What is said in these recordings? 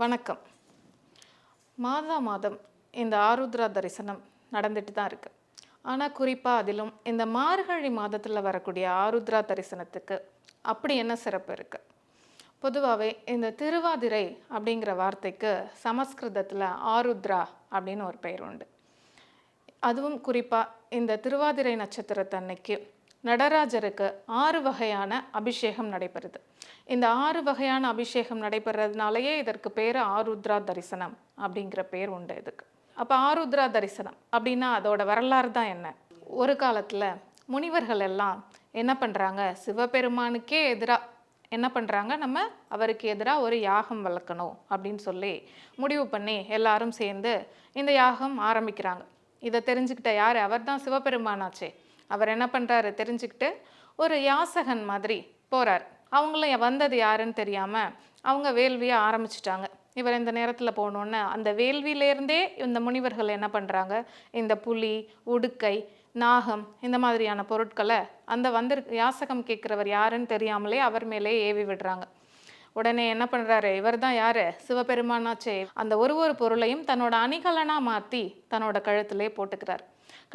வணக்கம். மாதா மாதம் இந்த ஆருத்ரா தரிசனம் நடந்துட்டு தான் இருக்குது ஆனால் குறிப்பாக அதிலும் இந்த மார்கழி மாதத்தில் வரக்கூடிய ஆருத்ரா தரிசனத்துக்கு அப்படி என்ன சிறப்பு இருக்குது பொதுவாகவே இந்த திருவாதிரை அப்படிங்கிற வார்த்தைக்கு சமஸ்கிருதத்தில் ஆருத்ரா அப்படின்னு ஒரு பெயர் உண்டு. அதுவும் குறிப்பாக இந்த திருவாதிரை நட்சத்திரத்தன்னைக்கு நடராஜருக்கு ஆறு வகையான அபிஷேகம் நடைபெறுது. இந்த ஆறு வகையான அபிஷேகம் நடைபெறதுனாலயே இதற்கு பேர் ஆருத்ரா தரிசனம் அப்படிங்கிற பேர் உண்டு இதுக்கு. அப்போ ஆருத்ரா தரிசனம் அப்படின்னா அதோட வரலாறு தான் என்ன? ஒரு காலத்தில் முனிவர்கள் எல்லாம் என்ன பண்ணுறாங்க சிவபெருமானுக்கே எதிராக என்ன பண்ணுறாங்க நம்ம அவருக்கு எதிராக ஒரு யாகம் வளர்க்கணும் அப்படின்னு சொல்லி முடிவு பண்ணி எல்லாரும் சேர்ந்து இந்த யாகம் ஆரம்பிக்கிறாங்க. இதை தெரிஞ்சுக்கிட்ட யார்? அவர் தான் சிவபெருமானாச்சே. அவர் என்ன பண்ணுறாரு தெரிஞ்சுக்கிட்டு ஒரு யாசகன் மாதிரி போகிறார் அவங்களும் வந்தது யாருன்னு தெரியாமல் அவங்க வேள்வியை ஆரம்பிச்சிட்டாங்க. இவர் இந்த நேரத்தில் போகணுன்னு அந்த வேள்வியிலேருந்தே இந்த முனிவர்கள் என்ன பண்ணுறாங்க இந்த புலி உடுக்கை நாகம் இந்த மாதிரியான பொருட்களை அந்த வந்திரு யாசகம் கேட்குறவர் யாருன்னு தெரியாமலே அவர் மேலே ஏவி விடுறாங்க. உடனே என்ன பண்ணுறாரு இவர் தான் யார்? சிவபெருமானாச்சே. அந்த ஒரு ஒரு பொருளையும் தன்னோட அணிகலனாக மாற்றி தன்னோட கழுத்திலே போட்டுக்கிறார்.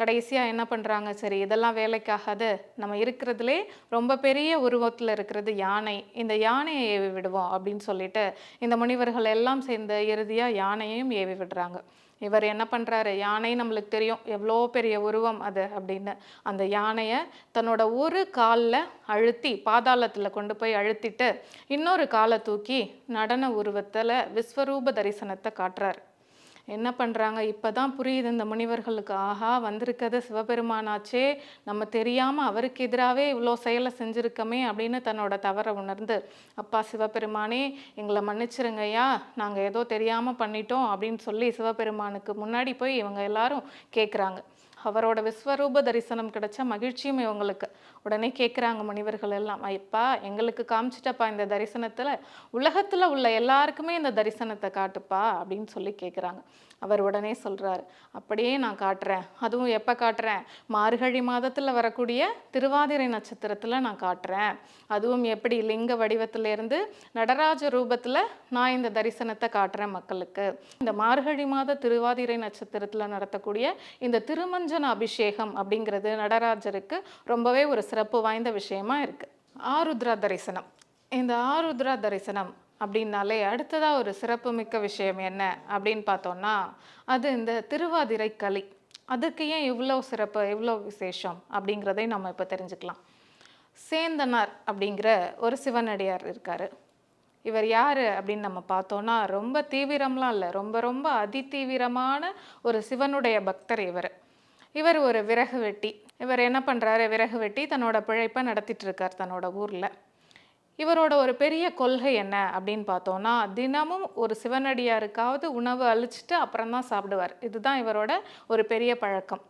கடைசியாக என்ன பண்ணுறாங்க சரி இதெல்லாம் வேலைக்காகாது. நம்ம இருக்கிறதுலே ரொம்ப பெரிய உருவத்தில் இருக்கிறது யானை. இந்த யானையை ஏவி விடுவோம் அப்படின்னு சொல்லிட்டு இந்த முனிவர்கள் எல்லாம் சேர்ந்து இறுதியாக யானையையும் ஏவி விடுறாங்க. இவர் என்ன பண்ணுறாரு யானை நம்மளுக்கு தெரியும். எவ்வளோ பெரிய உருவம் அது அப்படின்னு. அந்த யானையை தன்னோட ஒரு காலில் அழுத்தி பாதாளத்தில் கொண்டு போய் அழுத்திட்டு இன்னொரு காலை தூக்கி நடன உருவத்தில் விஸ்வரூப தரிசனத்தை காட்டுறாரு. என்ன பண்ணுறாங்க இப்போ தான் புரியுது இந்த முனிவர்களுக்கு ஆஹா வந்திருக்கிறது சிவபெருமானாச்சே நம்ம தெரியாமல் அவருக்கு எதிராகவே இவ்வளோ செயலை செஞ்சுருக்கமே அப்படின்னு தன்னோட தவறை உணர்ந்து அப்பா சிவபெருமானே எங்களை மன்னிச்சிருங்கய்யா நாங்கள் ஏதோ தெரியாமல் பண்ணிட்டோம் அப்படின்னு சொல்லி சிவபெருமானுக்கு முன்னாடி போய் இவங்க எல்லாரும் கேட்குறாங்க அவரோட விஸ்வரூப தரிசனம் கிடைச்ச மகிழ்ச்சியும் இவங்களுக்கு உடனே கேட்குறாங்க முனிவர்கள் எல்லாம் ஐப்பா எங்களுக்கு காமிச்சிட்டப்பா இந்த தரிசனத்தில். உலகத்தில் உள்ள எல்லாருக்குமே இந்த தரிசனத்தை காட்டுப்பா அப்படின்னு சொல்லி கேட்குறாங்க அவர் உடனே சொல்கிறாரு அப்படியே நான் காட்டுறேன். அதுவும் எப்போ காட்டுறேன்? மார்கழி மாதத்தில் வரக்கூடிய திருவாதிரை நட்சத்திரத்தில் நான் காட்டுறேன். அதுவும் எப்படி லிங்க வடிவத்திலேருந்து நடராஜ ரூபத்தில் நான் இந்த தரிசனத்தை காட்டுறேன் மக்களுக்கு. இந்த மார்கழி மாத திருவாதிரை நட்சத்திரத்தில் நடத்தக்கூடிய இந்த நிரஞ்சன அபிஷேகம் அப்படிங்கிறது நடராஜருக்கு ரொம்பவே ஒரு சிறப்பு வாய்ந்த விஷயமா இருக்குது ஆருத்ரா தரிசனம். இந்த ஆருத்ரா தரிசனம் அப்படின்னாலே அடுத்ததாக ஒரு சிறப்புமிக்க விஷயம் என்ன அப்படின்னு பார்த்தோம்னா அது இந்த திருவாதிரை களி. அதுக்கு ஏன் இவ்வளோ சிறப்பு இவ்வளோ விசேஷம் அப்படிங்கிறதை நம்ம இப்போ தெரிஞ்சுக்கலாம். சேந்தனார் அப்படிங்கிற ஒரு சிவனடியார் இருக்கார். இவர் யார் அப்படின்னு நம்ம பார்த்தோன்னா ரொம்ப தீவிரம்லாம் இல்லை ரொம்ப ரொம்ப அதிதீவிரமான ஒரு சிவனுடைய பக்தர் இவர். இவர் ஒரு விறகு வெட்டி. இவர் என்ன பண்ணுறாரு விறகு வெட்டி தன்னோட பிழைப்பை நடத்திட்டு இருக்கார் தன்னோட ஊரில். இவரோட ஒரு பெரிய கொள்கை என்ன அப்படின்னு பார்த்தோன்னா தினமும் ஒரு சிவனடியாருக்காவது உணவு அழிச்சிட்டு அப்புறம் தான் சாப்பிடுவார். இதுதான் இவரோட ஒரு பெரிய பழக்கம்.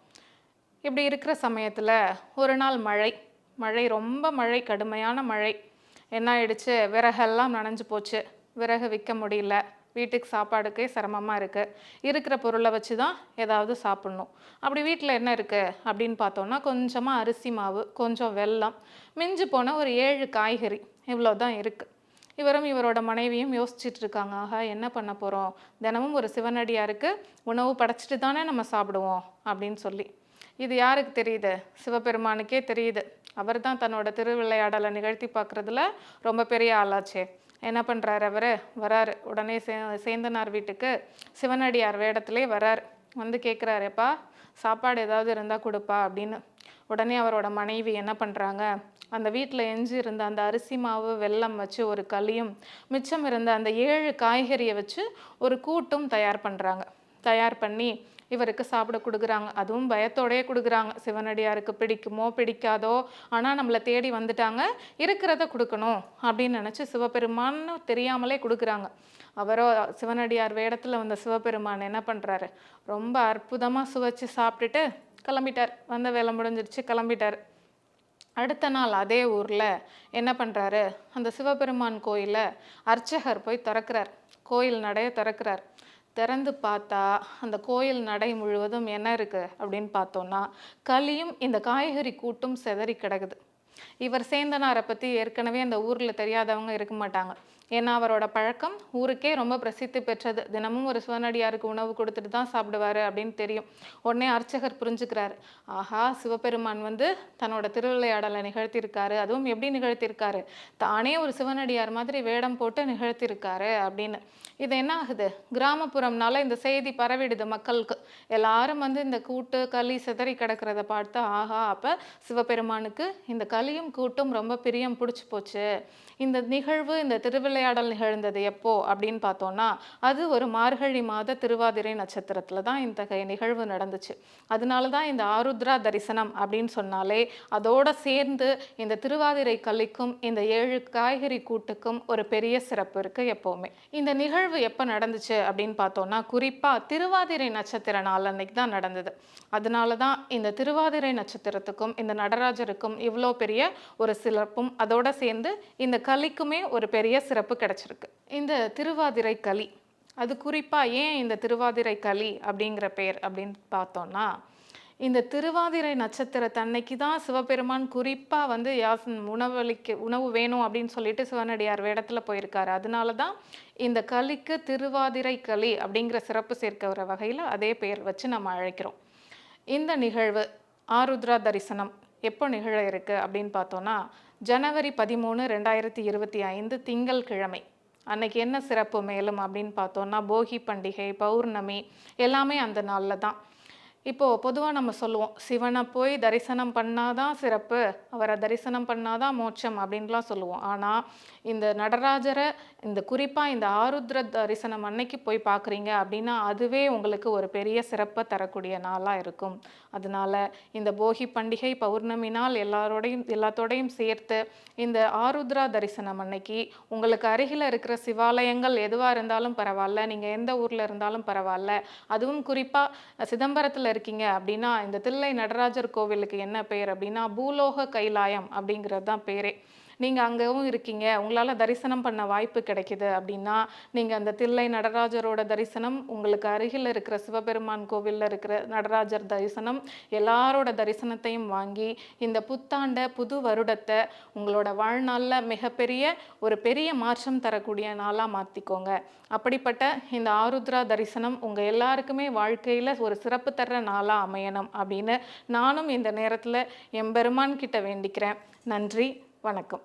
இப்படி இருக்கிற சமயத்தில் ஒரு நாள் மழை. மழை ரொம்ப மழை கடுமையான மழை. என்ன ஆயிடுச்சு? விறகெல்லாம் நனைஞ்சு போச்சு. விறகு விற்க முடியல. வீட்டுக்கு சாப்பாடுக்கே சிரமமாக இருக்குது இருக்கிற பொருளை வச்சு தான் ஏதாவது சாப்பிட்ணும். அப்படி வீட்டில் என்ன இருக்குது அப்படின்னு பார்த்தோன்னா கொஞ்சமாக அரிசி மாவு கொஞ்சம் வெல்லம் மிஞ்சி போன ஒரு ஏழு காய்கறி இவ்வளோ தான் இருக்குது இவரும் இவரோட மனைவியும் யோசிச்சுட்டு இருக்காங்க. ஆக என்ன பண்ண போகிறோம் தினமும் ஒரு சிவனடியாருக்கு உணவு படைச்சிட்டு தானே நம்ம சாப்பிடுவோம் அப்படின்னு சொல்லி. இது யாருக்கு தெரியுது? சிவபெருமானுக்கே தெரியுது. அவர் தான் தன்னோட திருவிளையாடலை நிகழ்த்தி பார்க்குறதுல ரொம்ப பெரிய ஆளாச்சே. என்ன பண்ணுறாரு அவர்? வராரு. உடனே சே சேந்தனார் வீட்டுக்கு சிவனடியார் வேடத்திலே வரார். வந்து கேட்குறாருப்பா சாப்பாடு ஏதாவது இருந்தால் கொடுப்பா அப்படின்னு. உடனே அவரோட மனைவி என்ன பண்ணுறாங்க அந்த வீட்டில் எஞ்சி இருந்த அந்த அரிசி மாவு வெல்லம் வச்சு ஒரு களியும் மிச்சம் இருந்த அந்த ஏழு காய்கறியை வச்சு ஒரு கூட்டும் தயார் பண்ணுறாங்க தயார் பண்ணி இவருக்கு சாப்பிட கொடுக்குறாங்க. அதுவும் பயத்தோடயே கொடுக்குறாங்க. சிவனடியாருக்கு பிடிக்குமோ பிடிக்காதோ ஆனால் நம்மளை தேடி வந்துட்டாங்க. இருக்கிறத கொடுக்கணும் அப்படின்னு நினச்சி சிவபெருமான்னு தெரியாமலே கொடுக்குறாங்க. அவரோ சிவனடியார் வேடத்தில் வந்த சிவபெருமான் என்ன பண்ணுறாரு ரொம்ப அற்புதமாக சுவைச்சு சாப்பிட்டுட்டு கிளம்பிட்டார். வந்த வேலை முடிஞ்சிருச்சு கிளம்பிட்டார். அடுத்த நாள் அதே ஊரில் என்ன பண்ணுறாரு அந்த சிவபெருமான் கோயிலை அர்ச்சகர் போய் திறக்கிறார். கோயில் நடைய திறக்கிறார். திறந்து பார்த்தா அந்த கோயில் நடை முழுவதும் என்ன இருக்குது அப்படின்னு பார்த்தோன்னா களியும் இந்த காய்கறி கூட்டும் செதறி கிடக்குது. இவர் சேந்தனாரை பற்றி ஏற்கனவே அந்த ஊரில் தெரியாதவங்க இருக்க மாட்டாங்க. ஏன்னா அவரோட பழக்கம் ஊருக்கே ரொம்ப பிரசித்தி பெற்றது. தினமும் ஒரு சிவனடியாருக்கு உணவு கொடுத்துட்டு தான் சாப்பிடுவாரு அப்படின்னு தெரியும். உடனே அர்ச்சகர் புரிஞ்சுக்கிறார். ஆஹா சிவபெருமான் வந்து தன்னோட திருவிளையாடலை நிகழ்த்தியிருக்காரு. அதுவும் எப்படி நிகழ்த்தியிருக்காரு? தானே ஒரு சிவனடியார் மாதிரி வேடம் போட்டு நிகழ்த்தியிருக்காரு அப்படின்னு. இது என்ன ஆகுது? கிராமப்புறம்னால இந்த செய்தி பரவிடுது மக்களுக்கு. எல்லாரும் வந்து இந்த கூட்டு களி சிதறி கிடக்கிறத பார்த்து ஆஹா அப்போ சிவபெருமானுக்கு இந்த களியும் கூட்டும் ரொம்ப பிரியம் பிடிச்சி போச்சு. இந்த நிகழ்வு இந்த திருவிளையாடல் நிகழ்ந்தது எப்போ அப்படின்னு பார்த்தோம்னா அது ஒரு மார்கழி மாத திருவாதிரை நட்சத்திரத்தில் தான் இந்த நிகழ்வு நடந்துச்சு. அதனால தான் இந்த ஆருத்ரா தரிசனம் அப்படின்னு சொன்னாலே அதோட சேர்ந்து இந்த திருவாதிரை கலிக்கும் இந்த ஏழு காய்கறி கூட்டுக்கும் ஒரு பெரிய சிறப்பு இருக்குது எப்போவுமே. இந்த நிகழ்வு எப்போ நடந்துச்சு அப்படின்னு பார்த்தோம்னா குறிப்பாக திருவாதிரை நட்சத்திர நாள் அன்னைக்கு தான் நடந்தது. அதனால தான் இந்த திருவாதிரை நட்சத்திரத்துக்கும் இந்த நடராஜருக்கும் இவ்வளோ பெரிய ஒரு சிறப்பும் அதோட சேர்ந்து இந்த கலிக்குமே ஒரு பெரிய சிறப்பு கிடைச்சிருக்கு. இந்த திருவாதிரை களி அது குறிப்பாக ஏன் இந்த திருவாதிரை களி அப்படிங்கிற பேர் அப்படின்னு பார்த்தோம்னா இந்த திருவாதிரை நட்சத்திரத்தன்னைக்கு தான் சிவபெருமான் குறிப்பாக வந்து யாசன் உணவளிக்க உணவு வேணும் அப்படின்னு சொல்லிட்டு சிவனடியார் வேடத்தில் போயிருக்காரு. அதனால தான் இந்த களிக்கு திருவாதிரை களி அப்படிங்கிற சிறப்பு சேர்க்கிற வகையில் அதே பெயர் வச்சு நம்ம அழைக்கிறோம். இந்த நிகழ்வு ஆருத்ரா தரிசனம் எப்போ நிகழ இருக்கு அப்படின்னு பார்த்தோன்னா ஜனவரி பதிமூணு ரெண்டாயிரத்தி இருபத்தி ஐந்து திங்கள் கிழமை. அன்னைக்கு என்ன சிறப்பு மேலும் அப்படின்னு பார்த்தோன்னா போகி பண்டிகை பௌர்ணமி எல்லாமே அந்த நாளில் தான். இப்போது பொதுவாக நம்ம சொல்லுவோம் சிவனை போய் தரிசனம் பண்ணாதான் சிறப்பு அவரை தரிசனம் பண்ணாதான் மோட்சம் அப்படின்லாம் சொல்லுவோம். ஆனால் இந்த நடராஜரை இந்த குறிப்பாக இந்த ஆருத்ர தரிசனம் அன்னைக்கு போய் பார்க்குறீங்க அப்படின்னா அதுவே உங்களுக்கு ஒரு பெரிய சிறப்பை தரக்கூடிய நாளாக இருக்கும். அதனால இந்த போகி பண்டிகை பௌர்ணமி நாள் எல்லாரோடையும் எல்லாத்தோடையும் சேர்த்து இந்த ஆருத்ரா தரிசனம் அன்னைக்கு உங்களுக்கு அருகில் இருக்கிற சிவாலயங்கள் எதுவாக இருந்தாலும் பரவாயில்ல நீங்கள் எந்த ஊரில் இருந்தாலும் பரவாயில்ல. அதுவும் குறிப்பாக சிதம்பரத்தில் இருக்கீங்க அப்படின்னா இந்த தில்லை நடராஜர் கோவிலுக்கு என்ன பெயர் அப்படின்னா பூலோக கைலாயம் அப்படிங்கிறது தான் பேரே. நீங்கள் அங்கேவும் இருக்கீங்க. உங்களால் தரிசனம் பண்ண வாய்ப்பு கிடைக்குது அப்படின்னா நீங்கள் அந்த தில்லை நடராஜரோட தரிசனம் உங்களுக்கு அருகில் இருக்கிற சிவபெருமான் கோவிலில் இருக்கிற நடராஜர் தரிசனம் எல்லாரோட தரிசனத்தையும் வாங்கி இந்த புத்தாண்ட புது வருடத்தை உங்களோட வாழ்நாளில் மிகப்பெரிய ஒரு பெரிய மாற்றம் தரக்கூடிய நாளாக மாற்றிக்கோங்க அப்படிப்பட்ட இந்த ஆருத்ரா தரிசனம் உங்கள் எல்லாருக்குமே வாழ்க்கையில் ஒரு சிறப்பு தர்ற நாளாக அமையணும் அப்படின்னு நானும் இந்த நேரத்தில் எம்பெருமான் கிட்ட வேண்டிக்கிறேன். நன்றி வணக்கம்.